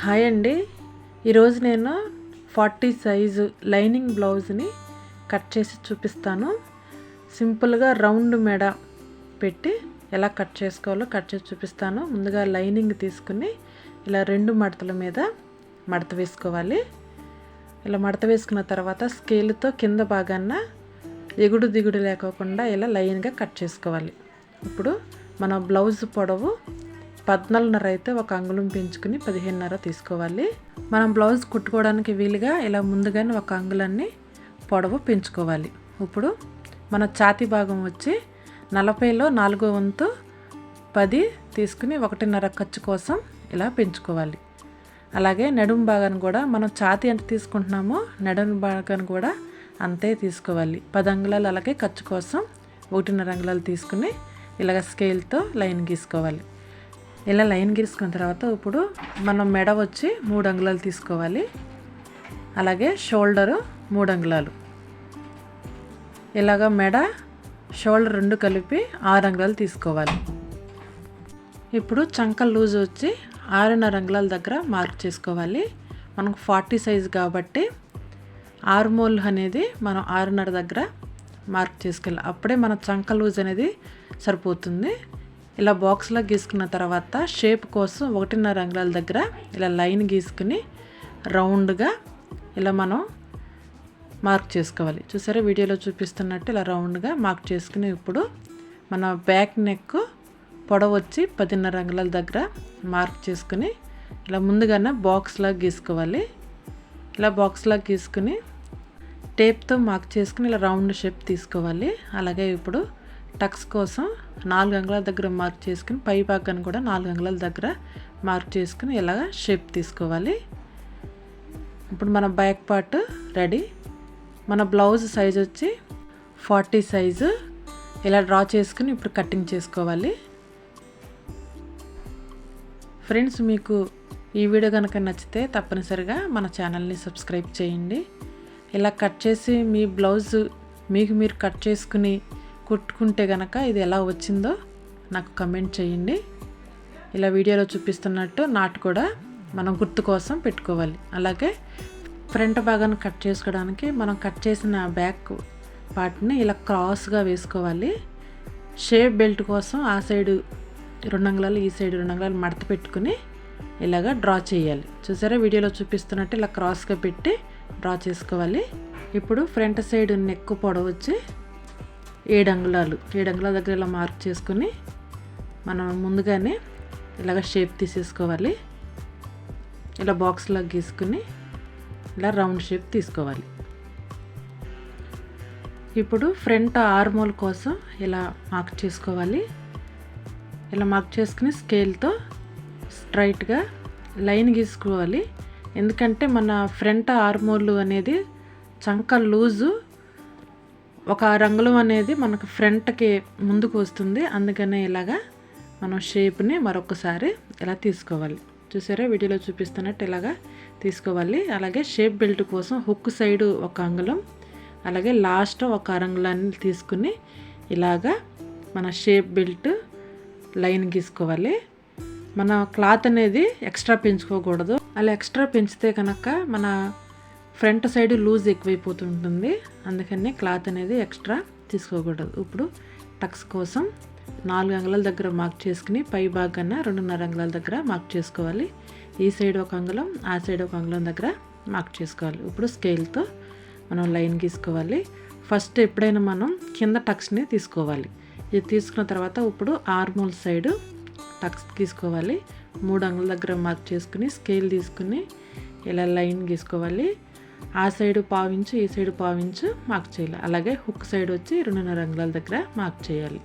Hi అండి. ఈరోజు నేను ఫార్టీ సైజు లైనింగ్ బ్లౌజ్ని కట్ చేసి చూపిస్తాను. సింపుల్గా రౌండ్ మెడ పెట్టి ఎలా కట్ చేసుకోవాలో కట్ చేసి చూపిస్తాను. ముందుగా లైనింగ్ తీసుకుని ఇలా రెండు మడతల మీద మడత వేసుకోవాలి. ఇలా మడత వేసుకున్న తర్వాత స్కేల్తో కింద భాగాన ఎగుడు దిగుడు లేకోకుండా ఇలా లైన్గా కట్ చేసుకోవాలి. ఇప్పుడు మన బ్లౌజ్ పొడవు పద్నాలుగున్నర అయితే ఒక అంగుళం పెంచుకుని పదిహేనున్నర తీసుకోవాలి. మనం బ్లౌజ్ కుట్టుకోవడానికి వీలుగా ఇలా ముందుగానే ఒక అంగుళాన్ని పొడవు పెంచుకోవాలి. ఇప్పుడు మన ఛాతీ భాగం వచ్చి నలభైలో నాలుగో వంతు పది తీసుకుని ఒకటిన్నర ఖర్చు కోసం ఇలా పెంచుకోవాలి. అలాగే నడుము భాగాన్ని కూడా మనం ఛాతీ ఎంత తీసుకుంటున్నామో నడుము భాగాన్ని కూడా అంతే తీసుకోవాలి. పది అంగుళాలు అలాగే ఖర్చు కోసం ఒకటిన్నర అంగుళాలు తీసుకుని ఇలాగ స్కేల్తో లైన్ గీసుకోవాలి. ఇలా లైన్ గీసుకున్న తర్వాత ఇప్పుడు మనం మెడ వచ్చి మూడు అంగుళాలు తీసుకోవాలి. అలాగే షోల్డరు మూడు అంగుళాలు. ఇలాగ మెడ షోల్డర్ రెండు కలిపి ఆరు అంగుళాలు తీసుకోవాలి. ఇప్పుడు చంక లూజ్ వచ్చి ఆరున్నర అంగుళాల దగ్గర మార్క్ చేసుకోవాలి. మనకు ఫార్టీ సైజ్ కాబట్టి ఆరుమోల్ అనేది మనం ఆరున్నర దగ్గర మార్క్ చేసుకెళ్ళాలి అప్పుడే మన చంక లూజ్ అనేది సరిపోతుంది. ఇలా బాక్స్లో గీసుకున్న తర్వాత షేప్ కోసం ఒకటిన్నర అంగుళాల దగ్గర ఇలా లైన్ గీసుకుని రౌండ్గా ఇలా మనం మార్క్ చేసుకోవాలి. చూసారా? వీడియోలో చూపిస్తున్నట్టు ఇలా రౌండ్గా మార్క్ చేసుకుని ఇప్పుడు మన బ్యాక్ నెక్ పొడవు వచ్చి పదిన్నర అంగుళాల దగ్గర మార్క్ చేసుకుని ఇలా ముందుగానే బాక్స్లా గీసుకోవాలి. ఇలా బాక్స్లా గీసుకుని టేప్తో మార్క్ చేసుకుని ఇలా రౌండ్ షేప్ తీసుకోవాలి. అలాగే ఇప్పుడు టక్స్ కోసం నాలుగు అంగుళాల దగ్గర మార్క్ చేసుకుని పై భాగాన్ని కూడా నాలుగు అంగుళాల దగ్గర మార్క్ చేసుకుని ఇలాగ షేప్ తీసుకోవాలి. ఇప్పుడు మన బ్యాక్ పార్ట్ రెడీ మన బ్లౌజ్ సైజ్ వచ్చి ఫార్టీ సైజు ఇలా డ్రా చేసుకుని ఇప్పుడు కటింగ్ చేసుకోవాలి. ఫ్రెండ్స్ మీకు ఈ వీడియో కనుక నచ్చితే తప్పనిసరిగా మన ఛానల్ని సబ్స్క్రైబ్ చేయండి. ఇలా కట్ చేసి మీ బ్లౌజ్ మీకు మీరు కట్ చేసుకుని కుట్టుకుంటే కనుక ఇది ఎలా వచ్చిందో నాకు కమెంట్ చేయండి. ఇలా వీడియోలో చూపిస్తున్నట్టు నాటు కూడా మనం గుర్తు కోసం పెట్టుకోవాలి. అలాగే ఫ్రంట్ భాగాన్ని కట్ చేసుకోవడానికి మనం కట్ చేసిన బ్యాక్ పార్ట్ని ఇలా క్రాస్గా వేసుకోవాలి. షేప్ బెల్ట్ కోసం ఆ సైడు రెండు అంగుళాలు ఈ సైడ్ రెండు అంగుళాలు మడత పెట్టుకుని ఇలాగా డ్రా చేయాలి. చూసారా? వీడియోలో చూపిస్తున్నట్టు ఇలా క్రాస్గా పెట్టి డ్రా చేసుకోవాలి. ఇప్పుడు ఫ్రంట్ సైడ్ నెక్ పొడవచ్చి ఏడు అంగుళాలు ఏడు అంగుళాల దగ్గర ఇలా మార్క్ చేసుకుని మనం ముందుగానే ఇలాగ షేప్ తీసేసుకోవాలి. ఇలా బాక్స్లో గీసుకుని ఇలా రౌండ్ షేప్ తీసుకోవాలి. ఇప్పుడు ఫ్రంట్ ఆర్మోల్ కోసం ఇలా మార్క్ చేసుకోవాలి. ఇలా మార్క్ చేసుకుని స్కేల్తో స్ట్రైట్గా లైన్ గీసుకోవాలి. ఎందుకంటే మన ఫ్రంట్ ఆర్మోల్ అనేది చంక లూజు ఒక రంగులం అనేది మనకు ఫ్రంట్కి ముందుకు వస్తుంది. అందుకనే ఇలాగా మనం షేప్ని మరొకసారి ఇలా తీసుకోవాలి? చూసారా? వీడియోలో చూపిస్తున్నట్టు ఇలాగా తీసుకోవాలి. అలాగే షేప్ బెల్ట్ కోసం హుక్ సైడ్ ఒక అంగుళం అలాగే లాస్ట్ ఒక అరంగుళాన్ని తీసుకుని ఇలాగా మన షేప్ బెల్ట్ లైన్ గీసుకోవాలి. మన క్లాత్ అనేది ఎక్స్ట్రా పెంచుకోకూడదు. అలా ఎక్స్ట్రా పెంచితే కనుక మన ఫ్రంట్ సైడ్ లూజ్ ఎక్కువైపోతుంటుంది. అందుకనే క్లాత్ అనేది ఎక్స్ట్రా తీసుకోకూడదు. ఇప్పుడు టక్స్ కోసం నాలుగు అంగుళాల దగ్గర మార్క్ చేసుకుని పై భాగాన రెండున్నర అంగుళాల దగ్గర మార్క్ చేసుకోవాలి. ఈ సైడ్ ఒక అంగుళం ఆ సైడ్ ఒక అంగుళం దగ్గర మార్క్ చేసుకోవాలి. ఇప్పుడు స్కేల్తో మనం లైన్ గీసుకోవాలి. ఫస్ట్ ఎప్పుడైనా మనం కింద టక్స్ని తీసుకోవాలి. ఇది తీసుకున్న తర్వాత ఇప్పుడు ఆర్మోల్ సైడ్ టక్స్ తీసుకోవాలి మూడు అంగుల దగ్గర మార్క్ చేసుకుని స్కేల్ తీసుకుని ఇలా లైన్ గీసుకోవాలి. ఆ సైడ్ పావించు ఈ సైడ్ పావించు మార్క్ చేయాలి. అలాగే హుక్ సైడ్ వచ్చి రెండున్నర రంగుల దగ్గర మార్క్ చేయాలి.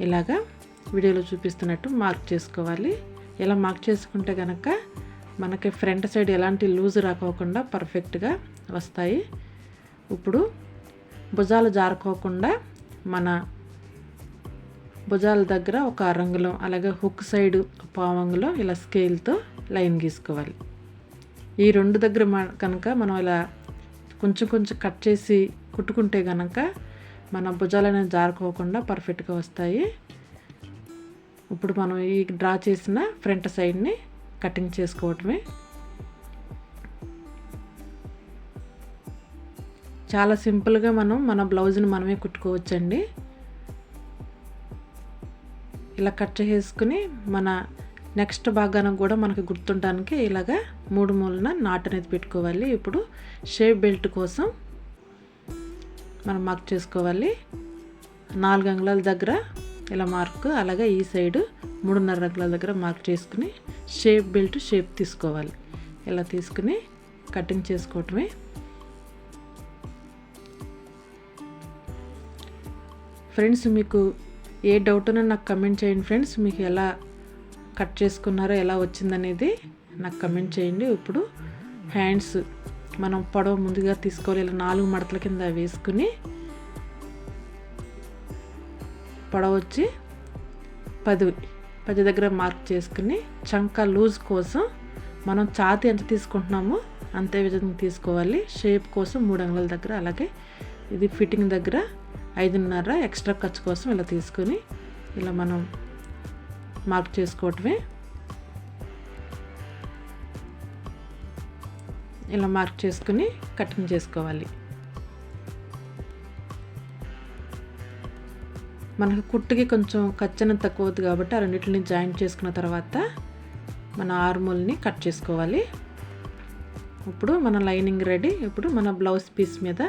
ఇలాగా వీడియోలో చూపిస్తున్నట్టు మార్క్ చేసుకోవాలి. ఇలా మార్క్ చేసుకుంటే కనుక మనకి ఫ్రంట్ సైడ్ ఎలాంటి లూజ్ రాకోకుండా పర్ఫెక్ట్గా వస్తాయి. ఇప్పుడు భుజాలు జారుకోకుండా మన భుజాల దగ్గర ఒక రంగులో అలాగే హుక్ సైడ్ పావంగులో ఇలా స్కేల్తో లైన్ గీసుకోవాలి. ఈ రెండు దగ్గర కనుక మనం ఇలా కొంచెం కొంచెం కట్ చేసి కుట్టుకుంటే కనుక మన భుజాలు అనేవి జారుకోకుండా పర్ఫెక్ట్గా వస్తాయి. ఇప్పుడు మనం ఈ డ్రా చేసిన ఫ్రంట్ సైడ్ని కటింగ్ చేసుకోవటమే. చాలా సింపుల్గా మనం మన బ్లౌజ్ని మనమే కుట్టుకోవచ్చండి. ఇలా కట్ చేసుకుని మన నెక్స్ట్ భాగానం కూడా మనకి గుర్తుండడానికి ఇలాగా మూడు మూలన నాట్ అనేది పెట్టుకోవాలి. ఇప్పుడు షేప్ బెల్ట్ కోసం మనం మార్క్ చేసుకోవాలి. నాలుగు అంగుళాల దగ్గర ఇలా మార్క్ అలాగే ఈ సైడ్ మూడున్నర అంగుళాల దగ్గర మార్క్ చేసుకుని షేప్ బెల్ట్ షేప్ తీసుకోవాలి. ఇలా తీసుకుని కటింగ్ చేసుకోవటమే. ఫ్రెండ్స్ మీకు ఏ డౌట్ ఉన్నా నాకు కమెంట్ చేయండి ఫ్రెండ్స్. మీకు ఎలా కట్ చేసుకున్నారో ఎలా వచ్చిందనేది నాకు కమెంట్ చేయండి. ఇప్పుడు హ్యాండ్స్ మనం పొడవ ముందుగా తీసుకోవాలి. ఇలా నాలుగు మడతల కింద వేసుకుని పొడవ వచ్చి పది పది దగ్గర మార్క్ చేసుకుని చంక లూజ్ కోసం మనం ఛాతి ఎంత తీసుకుంటున్నామో అంతే విధంగా తీసుకోవాలి. షేప్ కోసం మూడు అంగుళాల దగ్గర అలాగే ఇది ఫిట్టింగ్ దగ్గర ఐదున్నర ఎక్స్ట్రా ఖర్చు కోసం ఇలా తీసుకొని ఇలా మనం మార్క్ చేసుకోవటమే ఇలా మార్క్ చేసుకుని కటింగ్ చేసుకోవాలి. మనకు కుట్టుకి కొంచెం ఖర్చన తక్కువ అవుతుంది కాబట్టి ఆ రెండింటిని జాయింట్ చేసుకున్న తర్వాత మన ఆర్మోల్ని కట్ చేసుకోవాలి. ఇప్పుడు మన లైనింగ్ రెడీ. ఇప్పుడు మన బ్లౌజ్ పీస్ మీద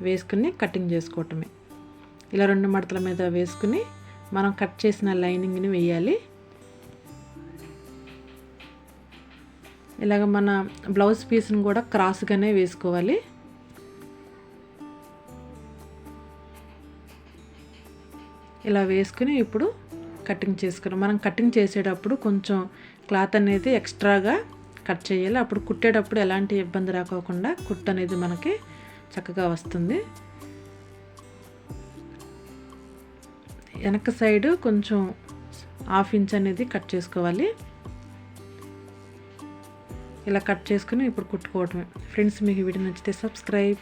వేసుకుని కటింగ్ చేసుకోవటమే. ఇలా రెండు మడతల మీద వేసుకుని మనం కట్ చేసిన లైనింగ్ని వేయాలి. ఇలాగ మన బ్లౌజ్ పీస్ని కూడా క్రాస్గానే వేసుకోవాలి. ఇలా వేసుకుని ఇప్పుడు కటింగ్ చేసుకుని మనం కటింగ్ చేసేటప్పుడు కొంచెం క్లాత్ అనేది ఎక్స్ట్రాగా కట్ చేయాలి. అప్పుడు కుట్టేటప్పుడు ఎలాంటి ఇబ్బంది రాకోకుండా కుట్ అనేది మనకి చక్కగా వస్తుంది. వెనక సైడ్ కొంచెం హాఫ్ ఇంచ్ అనేది కట్ చేసుకోవాలి. ఇలా కట్ చేసుకుని ఇప్పుడు కుట్టుకోవటమే. ఫ్రెండ్స్ మీకు వీడియో నచ్చితే సబ్స్క్రైబ్.